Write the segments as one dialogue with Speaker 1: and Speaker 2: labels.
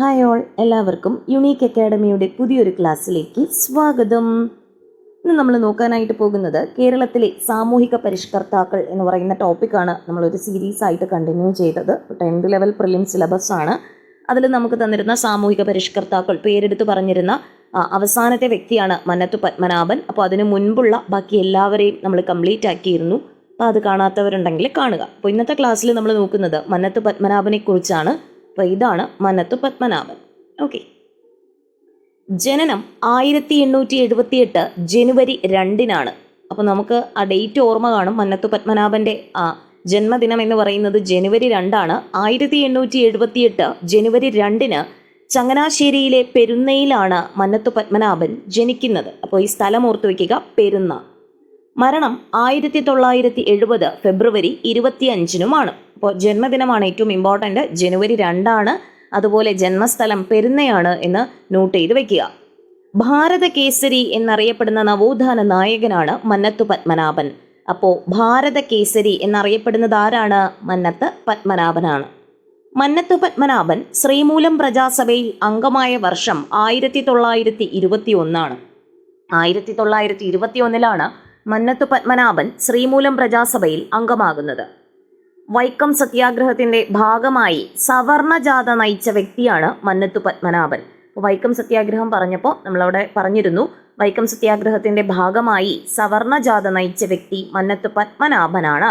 Speaker 1: Hi all എല്ലാവർക്കും unique അക്കാഡമിയുടെ പുതിയൊരു ക്ലാസ്സിലേക്ക് സ്വാഗതം. ഇന്ന് നമ്മൾ നോക്കാനായിട്ട് പോകുന്നത് കേരളത്തിലെ സാമൂഹിക പരിഷ്കർത്താക്കൾ എന്ന് പറയുന്ന ടോപ്പിക്കാണ് നമ്മളൊരു സീരീസ് ആയിട്ട് കണ്ടിന്യൂ ചെയ്തത്. ടെൻത്ത് ലെവൽ പ്രിലിം സിലബസ് ആണ്. അതിൽ നമുക്ക് തന്നിരുന്ന സാമൂഹിക പരിഷ്കർത്താക്കൾ പേരെടുത്ത് പറഞ്ഞിരുന്ന അവസാനത്തെ വ്യക്തിയാണ് മന്നത്ത് പത്മനാഭൻ. അപ്പോൾ അതിന് മുൻപുള്ള ബാക്കി എല്ലാവരെയും നമ്മൾ കംപ്ലീറ്റ് ആക്കിയിരുന്നു. അപ്പോൾ അത് കാണാത്തവരുണ്ടെങ്കിൽ കാണുക. അപ്പോൾ ഇന്നത്തെ ക്ലാസ്സിൽ നമ്മൾ നോക്കുന്നത് മന്നത്ത് പത്മനാഭനെ കുറിച്ചാണ് അപ്പോൾ ഇതാണ് മനത്തു പത്മനാഭൻ. ഓക്കെ ജനനം ആയിരത്തി എണ്ണൂറ്റി എഴുപത്തി എട്ട് ജനുവരി രണ്ടിനാണ്. അപ്പോൾ നമുക്ക് ആ ഡേറ്റ് ഓർമ്മ കാണും. മന്നത്തു പത്മനാഭന്റെ ആ ജന്മദിനം എന്ന് പറയുന്നത് ജനുവരി രണ്ടാണ്. ആയിരത്തി എണ്ണൂറ്റി എഴുപത്തി എട്ട് ജനുവരി രണ്ടിന് ചങ്ങനാശ്ശേരിയിലെ പെരുന്നയിലാണ് മന്നത്തു പത്മനാഭൻ ജനിക്കുന്നത്. അപ്പോൾ ഈ സ്ഥലം ഓർത്തു വയ്ക്കുക പെരുന്ന മരണം ആയിരത്തി തൊള്ളായിരത്തി എഴുപത് ഫെബ്രുവരി ഇരുപത്തിയഞ്ചിനുമാണ്. അപ്പോൾ ജന്മദിനമാണ് ഏറ്റവും ഇമ്പോർട്ടന്റ് ജനുവരി രണ്ടാണ്. അതുപോലെ ജന്മസ്ഥലം പെരുന്നയാണ് എന്ന് നോട്ട് ചെയ്ത് വെക്കുക. ഭാരത കേസരി എന്നറിയപ്പെടുന്ന നവോത്ഥാന നായകനാണ് മന്നത്തു പത്മനാഭൻ. അപ്പോൾ ഭാരത കേസരി എന്നറിയപ്പെടുന്നത് ആരാണ്? മന്നത്ത് പത്മനാഭനാണ്. മന്നത്ത് പത്മനാഭൻ ശ്രീമൂലം പ്രജാസഭയിൽ അംഗമായ വർഷം ആയിരത്തി തൊള്ളായിരത്തി ഇരുപത്തി ഒന്നാണ് ആയിരത്തി തൊള്ളായിരത്തി ഇരുപത്തി ഒന്നിലാണ് മന്നത്ത് പത്മനാഭൻ ശ്രീമൂലം പ്രജാസഭയിൽ അംഗമാകുന്നത്. വൈക്കം സത്യാഗ്രഹത്തിന്റെ ഭാഗമായി സവർണജാത നയിച്ച വ്യക്തിയാണ് മന്നത്ത് പത്മനാഭൻ. വൈക്കം സത്യാഗ്രഹം പറഞ്ഞപ്പോൾ നമ്മളവിടെ പറഞ്ഞിരുന്നു വൈക്കം സത്യാഗ്രഹത്തിന്റെ ഭാഗമായി സവർണജാത നയിച്ച വ്യക്തി മന്നത്ത് പത്മനാഭനാണ്.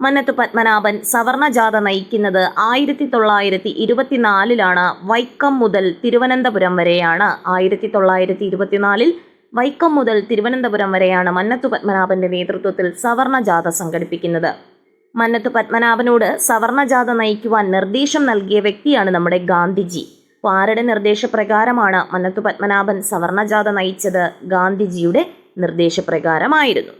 Speaker 1: മന്നത്ത് പത്മനാഭൻ സവർണജാത നയിക്കുന്നത് ആയിരത്തി തൊള്ളായിരത്തി ഇരുപത്തിനാലിലാണ് വൈക്കം മുതൽ തിരുവനന്തപുരം വരെയാണ്. ആയിരത്തി തൊള്ളായിരത്തി ഇരുപത്തിനാലിൽ വൈക്കം മുതൽ തിരുവനന്തപുരം വരെയാണ് മന്നത്തു പത്മനാഭന്റെ നേതൃത്വത്തിൽ സവർണജാഥ സംഘടിപ്പിക്കുന്നത്. മന്നത്ത് പത്മനാഭനോട് സവർണജാഥ നയിക്കുവാൻ നിർദ്ദേശം നൽകിയ വ്യക്തിയാണ് നമ്മുടെ ഗാന്ധിജി. അപ്പോൾ ആരുടെ നിർദ്ദേശപ്രകാരമാണ് മന്നത്ത് പത്മനാഭൻ സവർണജാഥ നയിച്ചത്? ഗാന്ധിജിയുടെ നിർദ്ദേശപ്രകാരമായിരുന്നു.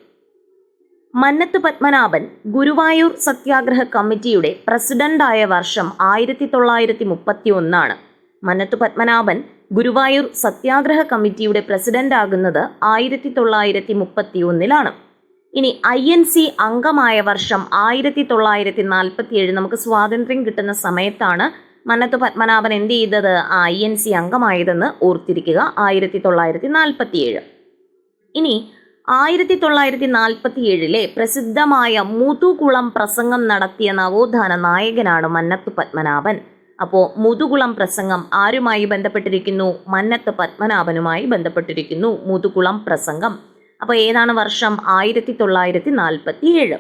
Speaker 1: മന്നത്ത് പത്മനാഭൻ ഗുരുവായൂർ സത്യാഗ്രഹ കമ്മിറ്റിയുടെ പ്രസിഡന്റായ വർഷം ആയിരത്തി തൊള്ളായിരത്തി മുപ്പത്തി ഒന്നാണ് മന്നത്ത് പത്മനാഭൻ ഗുരുവായൂർ സത്യാഗ്രഹ കമ്മിറ്റിയുടെ പ്രസിഡന്റ് ആകുന്നത് ആയിരത്തി തൊള്ളായിരത്തി മുപ്പത്തി ഒന്നിലാണ് ഇനി ഐ എൻ സി അംഗമായ വർഷം ആയിരത്തി തൊള്ളായിരത്തി നാൽപ്പത്തി ഏഴ് നമുക്ക് സ്വാതന്ത്ര്യം കിട്ടുന്ന സമയത്താണ് മന്നത്ത് പത്മനാഭൻ എന്ത് ചെയ്തത്? ആ ഐ എൻ സി അംഗമായതെന്ന് ഓർത്തിരിക്കുക. ആയിരത്തി തൊള്ളായിരത്തി നാൽപ്പത്തി ഏഴ് ഇനി ആയിരത്തി തൊള്ളായിരത്തി നാൽപ്പത്തി ഏഴിലെ പ്രസിദ്ധമായ മുതുകുളം പ്രസംഗം നടത്തിയ നവോത്ഥാന നായകനാണ് മന്നത്ത് പത്മനാഭൻ. അപ്പോൾ മുതുകുളം പ്രസംഗം ആരുമായി ബന്ധപ്പെട്ടിരിക്കുന്നു? മന്നത്ത് പത്മനാഭനുമായി ബന്ധപ്പെട്ടിരിക്കുന്നു. മുതുകുളം പ്രസംഗം. അപ്പോൾ ഏതാണ് വർഷം ആയിരത്തി തൊള്ളായിരത്തി നാൽപ്പത്തി ഏഴ്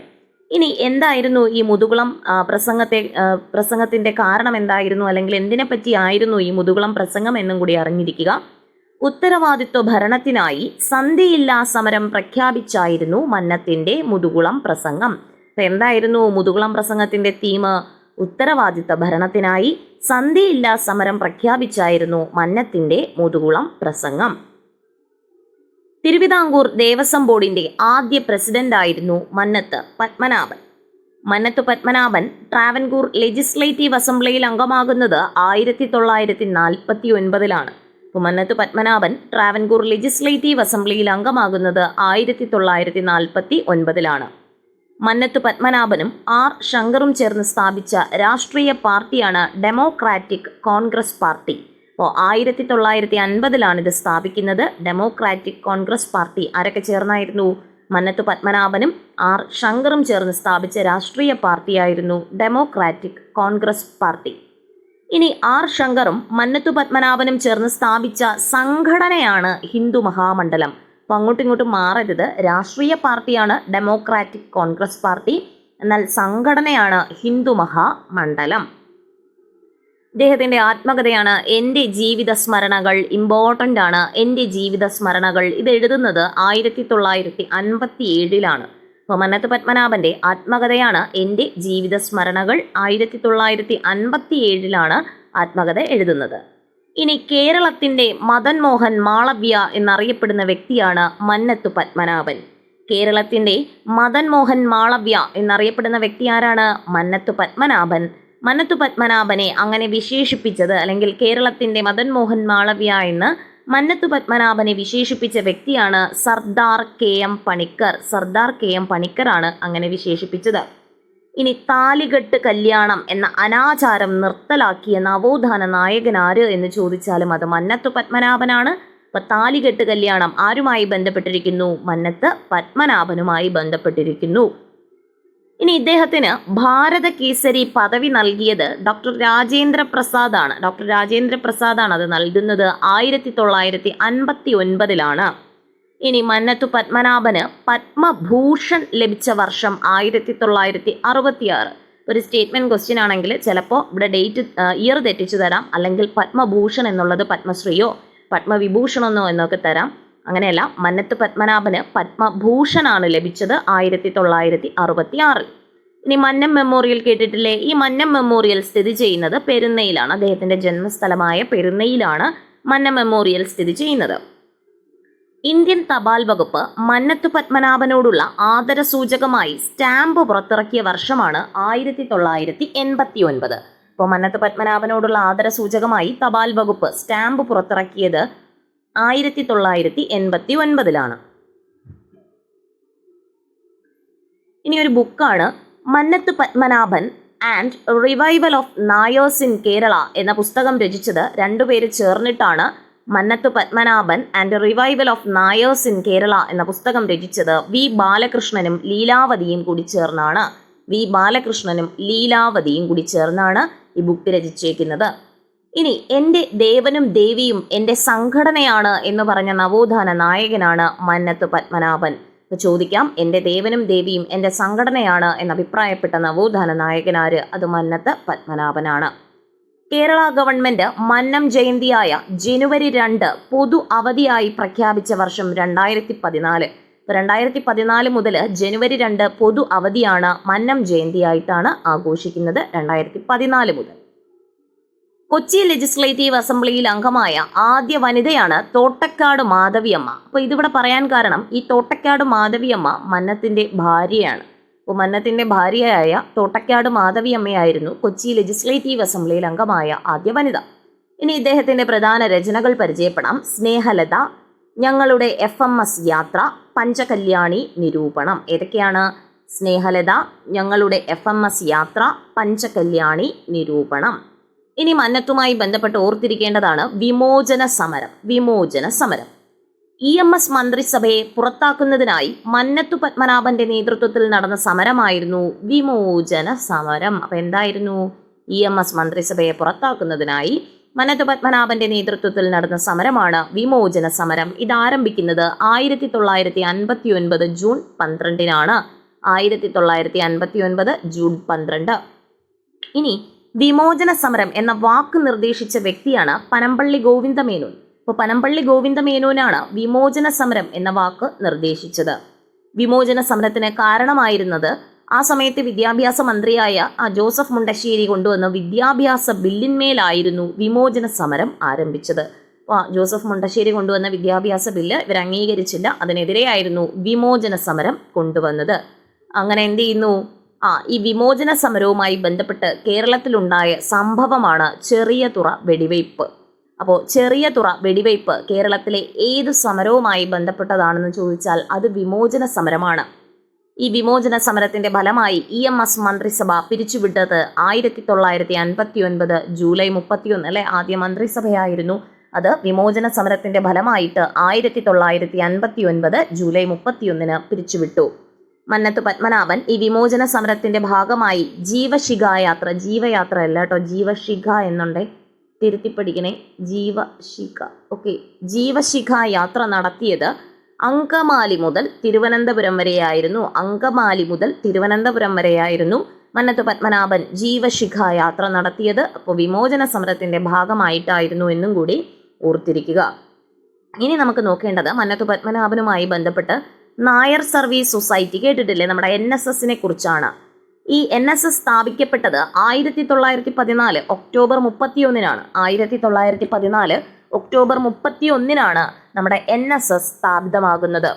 Speaker 1: ഇനി എന്തായിരുന്നു ഈ മുതുകുളം പ്രസംഗത്തെ പ്രസംഗത്തിന്റെ കാരണം എന്തായിരുന്നു? അല്ലെങ്കിൽ എന്തിനെ പറ്റിയായിരുന്നു ഈ മുതുകുളം പ്രസംഗം എന്നും കൂടി അറിഞ്ഞിരിക്കുക. ഉത്തരവാദിത്വ ഭരണത്തിനായി സന്ധിയില്ലാ സമരം പ്രഖ്യാപിച്ചായിരുന്നു മന്നത്തിന്റെ മുതുകുളം പ്രസംഗം. അപ്പൊ എന്തായിരുന്നു മുതുകുളം പ്രസംഗത്തിന്റെ തീം ഉത്തരവാദിത്വ ഭരണത്തിനായി സന്ധിയില്ലാ സമരം പ്രഖ്യാപിച്ചായിരുന്നു മന്നത്തിന്റെ മുതുകുളം പ്രസംഗം. തിരുവിതാംകൂർ ദേവസ്വം ബോർഡിന്റെ ആദ്യ പ്രസിഡന്റായിരുന്നു മന്നത്ത് പത്മനാഭൻ. മന്നത്ത് പത്മനാഭൻ ട്രാവൻകൂർ ലെജിസ്ലേറ്റീവ് അസംബ്ലിയിൽ അംഗമാകുന്നത് ആയിരത്തി തൊള്ളായിരത്തി നാൽപ്പത്തി ഒൻപതിലാണ് മന്നത്ത് പത്മനാഭൻ ട്രാവൻകൂർ ലെജിസ്ലേറ്റീവ് അസംബ്ലിയിൽ അംഗമാകുന്നത് ആയിരത്തി തൊള്ളായിരത്തി നാൽപ്പത്തി ഒൻപതിലാണ് മന്നത്ത് പത്മനാഭനും ആർ ശങ്കറും ചേർന്ന് സ്ഥാപിച്ച രാഷ്ട്രീയ പാർട്ടിയാണ് ഡെമോക്രാറ്റിക് കോൺഗ്രസ് പാർട്ടി. അപ്പോൾ ആയിരത്തി തൊള്ളായിരത്തി അൻപതിലാണ് ഇത് സ്ഥാപിക്കുന്നത്. ഡെമോക്രാറ്റിക് കോൺഗ്രസ് പാർട്ടി ആരൊക്കെ ചേർന്നായിരുന്നു? മന്നത്ത് പത്മനാഭനും ആർ ശങ്കറും ചേർന്ന് സ്ഥാപിച്ച രാഷ്ട്രീയ പാർട്ടിയായിരുന്നു ഡെമോക്രാറ്റിക് കോൺഗ്രസ് പാർട്ടി ഇനി ആർ ശങ്കറും മന്നത്തു പത്മനാഭനും ചേർന്ന് സ്ഥാപിച്ച സംഘടനയാണ് ഹിന്ദു മഹാമണ്ഡലം. അപ്പോൾ അങ്ങോട്ടും ഇങ്ങോട്ടും മാറരുത്. രാഷ്ട്രീയ പാർട്ടിയാണ് ഡെമോക്രാറ്റിക് കോൺഗ്രസ് പാർട്ടി എന്നാൽ സംഘടനയാണ് ഹിന്ദു മഹാമണ്ഡലം. ഇദ്ദേഹത്തിന്റെ ആത്മകഥയാണ് എന്റെ ജീവിത സ്മരണകൾ ഇമ്പോർട്ടന്റ് ആണ്. എന്റെ ജീവിത സ്മരണകൾ. ഇത് എഴുതുന്നത് ആയിരത്തി തൊള്ളായിരത്തി അൻപത്തി ഏഴിലാണ് മന്നത്ത് പത്മനാഭന്റെ ആത്മകഥയാണ് എന്റെ ജീവിത സ്മരണകൾ ആയിരത്തി തൊള്ളായിരത്തി അൻപത്തി ഏഴിലാണ് ആത്മകഥ എഴുതുന്നത്. ഇനി കേരളത്തിന്റെ മദൻ മോഹൻ മാളവ്യ എന്നറിയപ്പെടുന്ന വ്യക്തിയാണ് മന്നത്ത് പത്മനാഭൻ. കേരളത്തിന്റെ മദൻ മോഹൻ മാളവ്യ എന്നറിയപ്പെടുന്ന വ്യക്തി ആരാണ്? മന്നത്ത് പത്മനാഭൻ. മന്നത്തു പത്മനാഭനെ അങ്ങനെ വിശേഷിപ്പിച്ചത് അല്ലെങ്കിൽ കേരളത്തിന്റെ മദൻ മോഹൻ മാളവ്യ എന്ന് മന്നത്തു പത്മനാഭനെ വിശേഷിപ്പിച്ച വ്യക്തിയാണ് Sardar K M Panikkar. Sardar K M പണിക്കറാണ് അങ്ങനെ വിശേഷിപ്പിച്ചത്. ഇനി താലികെട്ട് കല്യാണം എന്ന അനാചാരം നിർത്തലാക്കിയ നവോത്ഥാന നായകൻ ആര് എന്ന് ചോദിച്ചാലും അത് മന്നത്തു പത്മനാഭനാണ്. അപ്പൊ താലികെട്ട് കല്യാണം ആരുമായി ബന്ധപ്പെട്ടിരിക്കുന്നു? മന്നത്ത് പത്മനാഭനുമായി ബന്ധപ്പെട്ടിരിക്കുന്നു. ഇനി ഇദ്ദേഹത്തിന് ഭാരത കേസരി പദവി നൽകിയത് ഡോക്ടർ രാജേന്ദ്ര പ്രസാദാണ്. ഡോക്ടർ രാജേന്ദ്ര പ്രസാദാണ് അത് നൽകുന്നത് ആയിരത്തി തൊള്ളായിരത്തി അൻപത്തി ഒൻപതിലാണ് ഇനി മന്നത്തു പത്മനാഭന് പത്മഭൂഷൺ ലഭിച്ച വർഷം ആയിരത്തി തൊള്ളായിരത്തി അറുപത്തി ആറ് ഒരു സ്റ്റേറ്റ്മെന്റ് ക്വസ്റ്റ്യൻ ആണെങ്കിൽ ചിലപ്പോൾ ഇവിടെ ഡേറ്റ് ഇയർ തെറ്റിച്ചു തരാം. അല്ലെങ്കിൽ പത്മഭൂഷൺ എന്നുള്ളത് പത്മശ്രീയോ പത്മവിഭൂഷണമെന്നോ എന്നൊക്കെ തരാം. അങ്ങനെയല്ല മന്നത്ത് പത്മനാഭന് പത്മഭൂഷണാണ് ലഭിച്ചത് ആയിരത്തി തൊള്ളായിരത്തി അറുപത്തി ആറിൽ ഇനി മന്നം മെമ്മോറിയൽ കേട്ടിട്ടില്ലേ? ഈ മന്നം മെമ്മോറിയൽ സ്ഥിതി ചെയ്യുന്നത് പെരുന്നയിലാണ്. അദ്ദേഹത്തിന്റെ ജന്മസ്ഥലമായ പെരുന്നയിലാണ് മന്നം മെമ്മോറിയൽ സ്ഥിതി ചെയ്യുന്നത്. ഇന്ത്യൻ തപാൽ വകുപ്പ് മന്നത്തു പത്മനാഭനോടുള്ള ആദര സൂചകമായി സ്റ്റാമ്പ് പുറത്തിറക്കിയ വർഷമാണ് ആയിരത്തി തൊള്ളായിരത്തി എൺപത്തി ഒൻപത് അപ്പോൾ മന്നത്ത് പത്മനാഭനോടുള്ള ആദര സൂചകമായി തപാൽ വകുപ്പ് സ്റ്റാമ്പ് പുറത്തിറക്കിയത് ആയിരത്തി തൊള്ളായിരത്തി എൺപത്തി ഒൻപതിലാണ് ഇനി ഒരു ബുക്കാണ് Mannath Padmanabhan and revival of Nairs in Kerala എന്ന പുസ്തകം രചിച്ചത് രണ്ടുപേര് ചേർന്നിട്ടാണ് Mannath Padmanabhan and revival of Nairs in Kerala എന്ന പുസ്തകം രചിച്ചത് വി ബാലകൃഷ്ണനും ലീലാവതിയും കൂടി ചേർന്നാണ്. വി ബാലകൃഷ്ണനും ലീലാവതിയും കൂടി ചേർന്നാണ് ഈ ബുക്ക് രചിച്ചേക്കുന്നത്. ഇനി എന്റെ ദേവനും ദേവിയും എന്റെ സംഘടനയാണ് എന്ന് പറഞ്ഞ നവോത്ഥാന നായകനാണ് മന്നത്ത് പത്മനാഭൻ. ചോദിക്കാം എന്റെ ദേവനും ദേവിയും എന്റെ സംഘടനയാണ് എന്ന് അഭിപ്രായപ്പെട്ട നവോത്ഥാന നായകനാര് അത് മന്നത്ത് പത്മനാഭനാണ്. കേരള ഗവൺമെന്റ് മന്നം ജയന്തിയായ ജനുവരി രണ്ട് പൊതു അവധിയായി പ്രഖ്യാപിച്ച വർഷം രണ്ടായിരത്തി പതിനാല് രണ്ടായിരത്തി പതിനാല് മുതൽ ജനുവരി രണ്ട് പൊതു അവധിയാണ് മന്നം ജയന്തിയായിട്ടാണ് ആഘോഷിക്കുന്നത് രണ്ടായിരത്തി പതിനാല് മുതൽ. കൊച്ചി ലെജിസ്ലേറ്റീവ് അസംബ്ലിയിൽ അംഗമായ ആദ്യ വനിതയാണ് തോട്ടക്കാട് മാധവിയമ്മ. അപ്പോൾ ഇതിവിടെ പറയാൻ കാരണം ഈ തോട്ടക്കാട് മാധവിയമ്മ മന്നത്തിന്റെ ഭാര്യയാണ്. അപ്പോൾ മന്നത്തിന്റെ ഭാര്യയായ തോട്ടക്കാട് മാധവിയമ്മയായിരുന്നു കൊച്ചി ലെജിസ്ലേറ്റീവ് അസംബ്ലിയിൽ അംഗമായ ആദ്യ വനിത. ഇനി ഇദ്ദേഹത്തിന്റെ പ്രധാന രചനകൾ പരിചയപ്പെടാം. സ്നേഹലത ഞങ്ങളുടെ എഫ് എം എസ് യാത്ര പഞ്ചകല്യാണി നിരൂപണം. ഏതൊക്കെയാണ്? സ്നേഹലത ഞങ്ങളുടെ എഫ് എം എസ് യാത്ര പഞ്ചകല്യാണി നിരൂപണം. ഇനി മന്നത്തുമായി ബന്ധപ്പെട്ട് ഓർത്തിരിക്കേണ്ടതാണ് Vimochana Samaram Vimochana Samaram. E M S മന്ത്രിസഭയെ പുറത്താക്കുന്നതിനായി മന്നത്തു പത്മനാഭന്റെ നേതൃത്വത്തിൽ നടന്ന സമരമായിരുന്നു വിമോചന സമരം. അപ്പൊ എന്തായിരുന്നു? ഇ എം എസ് മന്ത്രിസഭയെ പുറത്താക്കുന്നതിനായി മന്നത്തു പത്മനാഭന്റെ നേതൃത്വത്തിൽ നടന്ന സമരമാണ് വിമോചന സമരം. ഇത് ആരംഭിക്കുന്നത് ആയിരത്തി തൊള്ളായിരത്തി അൻപത്തി ഒൻപത് ജൂൺ പന്ത്രണ്ടിനാണ്. ആയിരത്തി തൊള്ളായിരത്തി അൻപത്തി ഒൻപത് ജൂൺ പന്ത്രണ്ട്. ഇനി വിമോചന സമരം എന്ന വാക്ക് നിർദ്ദേശിച്ച വ്യക്തിയാണ് പനമ്പള്ളി ഗോവിന്ദമേനോൻ അപ്പോൾ പനമ്പള്ളി ഗോവിന്ദമേനോനാണ് വിമോചന സമരം എന്ന വാക്ക് നിർദ്ദേശിച്ചത്. വിമോചന സമരത്തിന് കാരണമായിരുന്നത് ആ സമയത്ത് വിദ്യാഭ്യാസ മന്ത്രിയായ ആ ജോസഫ് മുണ്ടശ്ശേരി കൊണ്ടുവന്ന വിദ്യാഭ്യാസ ബില്ലിന്മേലായിരുന്നു വിമോചന സമരം ആരംഭിച്ചത്. ജോസഫ് മുണ്ടശ്ശേരി കൊണ്ടുവന്ന വിദ്യാഭ്യാസ ബില്ല് ഇവർ അംഗീകരിച്ചില്ല. അതിനെതിരെയായിരുന്നു വിമോചന സമരം കൊണ്ടുവന്നത്. അങ്ങനെ എന്ത് ചെയ്യുന്നു? ആ ഈ വിമോചന സമരവുമായി ബന്ധപ്പെട്ട് കേരളത്തിലുണ്ടായ സംഭവമാണ് ചെറിയ തുറ വെടിവയ്പ് അപ്പോൾ ചെറിയ തുറ വെടിവയ്പ് കേരളത്തിലെ ഏത് സമരവുമായി ബന്ധപ്പെട്ടതാണെന്ന് ചോദിച്ചാൽ അത് വിമോചന സമരമാണ്. ഈ വിമോചന സമരത്തിന്റെ ഫലമായി ഇ എം എസ് മന്ത്രിസഭ പിരിച്ചുവിട്ടത് ആയിരത്തി തൊള്ളായിരത്തി അൻപത്തി ഒൻപത് ജൂലൈ മുപ്പത്തിയൊന്ന് അല്ലെ? ആദ്യ മന്ത്രിസഭയായിരുന്നു അത്. വിമോചന സമരത്തിന്റെ ഫലമായിട്ട് ആയിരത്തി തൊള്ളായിരത്തി അൻപത്തി ഒൻപത് ജൂലൈ മുപ്പത്തിയൊന്നിന് പിരിച്ചുവിട്ടു. മന്നത്ത് പത്മനാഭൻ ഈ വിമോചന സമരത്തിന്റെ ഭാഗമായി ജീവശിഖ യാത്ര ജീവയാത്ര അല്ല കേട്ടോ ജീവശിഖ എന്നുണ്ടേ തിരുത്തിപ്പടിക്കണേ. ജീവശിഖ. ഓക്കെ ജീവശിഖ യാത്ര നടത്തിയത് അങ്കമാലി മുതൽ തിരുവനന്തപുരം വരെയായിരുന്നു. അങ്കമാലി മുതൽ തിരുവനന്തപുരം വരെയായിരുന്നു മന്നത്ത് പത്മനാഭൻ ജീവശിഖ യാത്ര നടത്തിയത്. അപ്പോൾ വിമോചന സമരത്തിന്റെ ഭാഗമായിട്ടായിരുന്നു എന്നും കൂടി ഓർത്തിരിക്കുക. ഇനി നമുക്ക് നോക്കേണ്ടത് മന്നത്ത് പത്മനാഭനുമായി ബന്ധപ്പെട്ട് നായർ സർവീസ് സൊസൈറ്റി കേട്ടിട്ടില്ലേ? നമ്മുടെ എൻ എസ് എസിനെ കുറിച്ചാണ്. ഈ എൻ എസ് എസ് സ്ഥാപിക്കപ്പെട്ടത് ആയിരത്തി തൊള്ളായിരത്തി പതിനാല് ഒക്ടോബർ മുപ്പത്തിയൊന്നിനാണ്. ആയിരത്തി തൊള്ളായിരത്തി പതിനാല് ഒക്ടോബർ മുപ്പത്തിയൊന്നിനാണ് നമ്മുടെ എൻ എസ് എസ് സ്ഥാപിതമാകുന്നത്.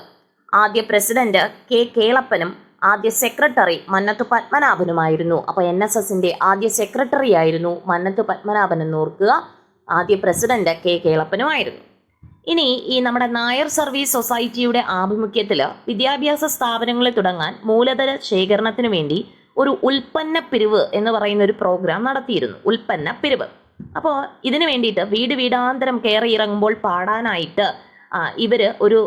Speaker 1: ആദ്യ പ്രസിഡന്റ് കെ കേളപ്പനും ആദ്യ സെക്രട്ടറി മന്നത്ത് പത്മനാഭനുമായിരുന്നു. അപ്പോൾ എൻ എസ് എസിന്റെ ആദ്യ സെക്രട്ടറി ആയിരുന്നു മന്നത്ത് പത്മനാഭൻ എന്ന് ഓർക്കുക. ആദ്യ പ്രസിഡന്റ് കെ കേളപ്പനുമായിരുന്നു. ഇനി ഈ നമ്മുടെ നായർ സർവീസ് സൊസൈറ്റിയുടെ ആഭിമുഖ്യത്തിൽ വിദ്യാഭ്യാസ സ്ഥാപനങ്ങളെ തുടങ്ങാൻ മൂലധന ശേഖരണത്തിന് വേണ്ടി ഒരു ഉൽപ്പന്ന പിരിവ് എന്ന് പറയുന്ന ഒരു പ്രോഗ്രാം നടത്തിയിരുന്നു. ഉൽപ്പന്ന പിരിവ്. അപ്പോൾ ഇതിനു വേണ്ടിയിട്ട് വീട് വീടാന്തരം കയറി ഇറങ്ങുമ്പോൾ പാടാനായിട്ട് ഇവർ ഒരു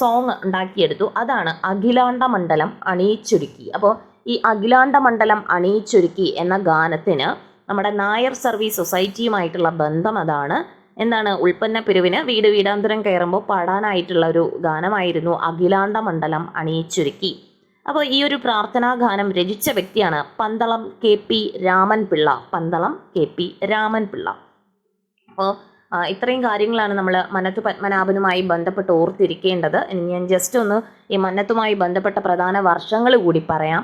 Speaker 1: സോങ് ഉണ്ടാക്കിയെടുത്തു. അതാണ് അഖിലാണ്ട മണ്ഡലം അണിയിച്ചൊരുക്കി. അപ്പോൾ ഈ അഖിലാണ്ട മണ്ഡലം അണിയിച്ചൊരുക്കി എന്ന ഗാനത്തിന് നമ്മുടെ നായർ സർവീസ് സൊസൈറ്റിയുമായിട്ടുള്ള ബന്ധം അതാണ്. എന്താണ് ഉൽപ്പന്ന പിരിവിന് വീട് വീടാന്തരം കയറുമ്പോൾ പാടാനായിട്ടുള്ള ഒരു ഗാനമായിരുന്നു അഖിലാണ്ട മണ്ഡലം അണിയിച്ചൊരുക്കി. അപ്പോൾ ഈ ഒരു പ്രാർത്ഥനാ ഗാനം രചിച്ച വ്യക്തിയാണ് Pandalam K P Raman Pillai Pandalam K P Raman Pillai അപ്പോൾ ഇത്രയും കാര്യങ്ങളാണ് നമ്മൾ മന്നത്ത് പത്മനാഭനുമായി ബന്ധപ്പെട്ട് ഓർത്തിരിക്കേണ്ടത്. ഇനി ഞാൻ ജസ്റ്റ് ഒന്ന് ഈ മന്നത്തുമായി ബന്ധപ്പെട്ട പ്രധാന വർഷങ്ങൾ കൂടി പറയാം.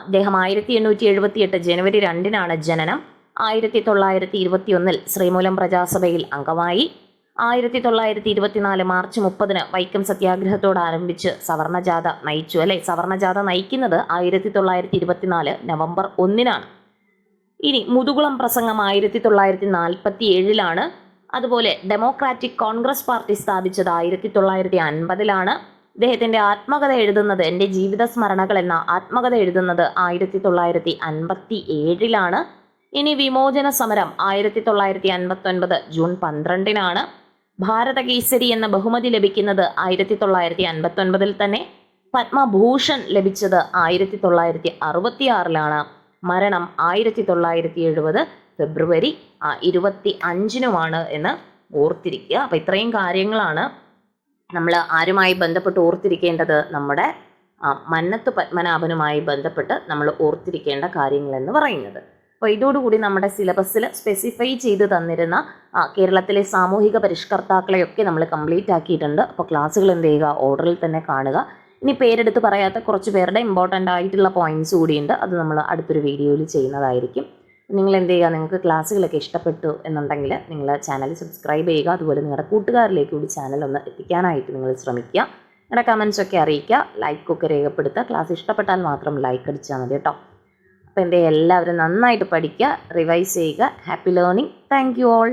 Speaker 1: അദ്ദേഹം ആയിരത്തി എണ്ണൂറ്റി എഴുപത്തി എട്ട് ജനുവരി രണ്ടിനാണ് ജനനം. ആയിരത്തി തൊള്ളായിരത്തി ഇരുപത്തി ഒന്നിൽ ശ്രീമൂലം പ്രജാസഭയിൽ അംഗമായി. ആയിരത്തി തൊള്ളായിരത്തി ഇരുപത്തിനാല് മാർച്ച് മുപ്പതിന് വൈക്കം സത്യാഗ്രഹത്തോടാരംഭിച്ച് സവർണജാഥ നയിച്ചു. അല്ലെ? സവർണജാഥ നയിക്കുന്നത് ആയിരത്തി തൊള്ളായിരത്തി ഇരുപത്തിനാല് നവംബർ ഒന്നിനാണ്. ഇനി മുതുകുളം പ്രസംഗം ആയിരത്തി തൊള്ളായിരത്തി നാൽപ്പത്തി ഏഴിലാണ് അതുപോലെ ഡെമോക്രാറ്റിക് കോൺഗ്രസ് പാർട്ടി സ്ഥാപിച്ചത് ആയിരത്തി തൊള്ളായിരത്തി അൻപതിലാണ് ഇദ്ദേഹത്തിന്റെ ആത്മകഥ എഴുതുന്നത് എന്റെ ജീവിത സ്മരണകൾ എന്ന ആത്മകഥ എഴുതുന്നത് ആയിരത്തി തൊള്ളായിരത്തി അൻപത്തി ഏഴിലാണ് ഇനി വിമോചന സമരം ആയിരത്തി തൊള്ളായിരത്തി അൻപത്തി ഒൻപത് ജൂൺ പന്ത്രണ്ടിനാണ്. ഭാരതകേസരി എന്ന ബഹുമതി ലഭിക്കുന്നത് ആയിരത്തി തൊള്ളായിരത്തി അൻപത്തി ഒൻപതിൽ തന്നെ. പത്മഭൂഷൺ ലഭിച്ചത് ആയിരത്തി തൊള്ളായിരത്തി അറുപത്തി ആറിലാണ് മരണം ആയിരത്തി തൊള്ളായിരത്തി എഴുപത് ഫെബ്രുവരി ഇരുപത്തി അഞ്ചിനുമാണ് എന്ന് ഓർത്തിരിക്കുക. അപ്പം ഇത്രയും കാര്യങ്ങളാണ് നമ്മൾ ആരുമായി ബന്ധപ്പെട്ട് ഓർത്തിരിക്കേണ്ടത്? നമ്മുടെ മന്നത്ത് പത്മനാഭനുമായി ബന്ധപ്പെട്ട് നമ്മൾ ഓർത്തിരിക്കേണ്ട കാര്യങ്ങളെന്ന് പറയുന്നത്. അപ്പോൾ ഇതോടുകൂടി നമ്മുടെ സിലബസിൽ സ്പെസിഫൈ ചെയ്ത് തന്നിരുന്ന കേരളത്തിലെ സാമൂഹിക പരിഷ്കർത്താക്കളെയൊക്കെ നമ്മൾ കംപ്ലീറ്റ് ആക്കിയിട്ടുണ്ട്. അപ്പോൾ ക്ലാസ്സുകൾ എന്ത് ചെയ്യുക? ഓർഡറിൽ തന്നെ കാണുക. ഇനി പേരെടുത്ത് പറയാത്ത കുറച്ച് പേരുടെ ഇമ്പോർട്ടന്റ് ആയിട്ടുള്ള പോയിന്റ്സ് കൂടിയുണ്ട് അത് നമ്മൾ അടുത്തൊരു വീഡിയോയിൽ ചെയ്യുന്നതായിരിക്കും. നിങ്ങൾ എന്ത് ചെയ്യുക? നിങ്ങൾക്ക് ക്ലാസ്സുകളൊക്കെ ഇഷ്ടപ്പെട്ടു എന്നുണ്ടെങ്കിൽ നിങ്ങൾ ചാനൽ സബ്സ്ക്രൈബ് ചെയ്യുക. അതുപോലെ നിങ്ങളുടെ കൂട്ടുകാരിലേക്ക് കൂടി ചാനൽ ഒന്ന് എത്തിക്കാനായിട്ട് നിങ്ങൾ ശ്രമിക്കുക. നിങ്ങളുടെ കമൻസ് ഒക്കെ അറിയിക്കുക. ലൈക്കൊക്കെ രേഖപ്പെടുത്തുക. ക്ലാസ് ഇഷ്ടപ്പെട്ടാൽ മാത്രം ലൈക്ക് അടിച്ചാൽ മതി കേട്ടോ. അപ്പോൾ എന്റെ എല്ലാവരും നന്നായിട്ട് പഠിക്കുക റിവൈസ് ചെയ്യുക. Happy learning thank you all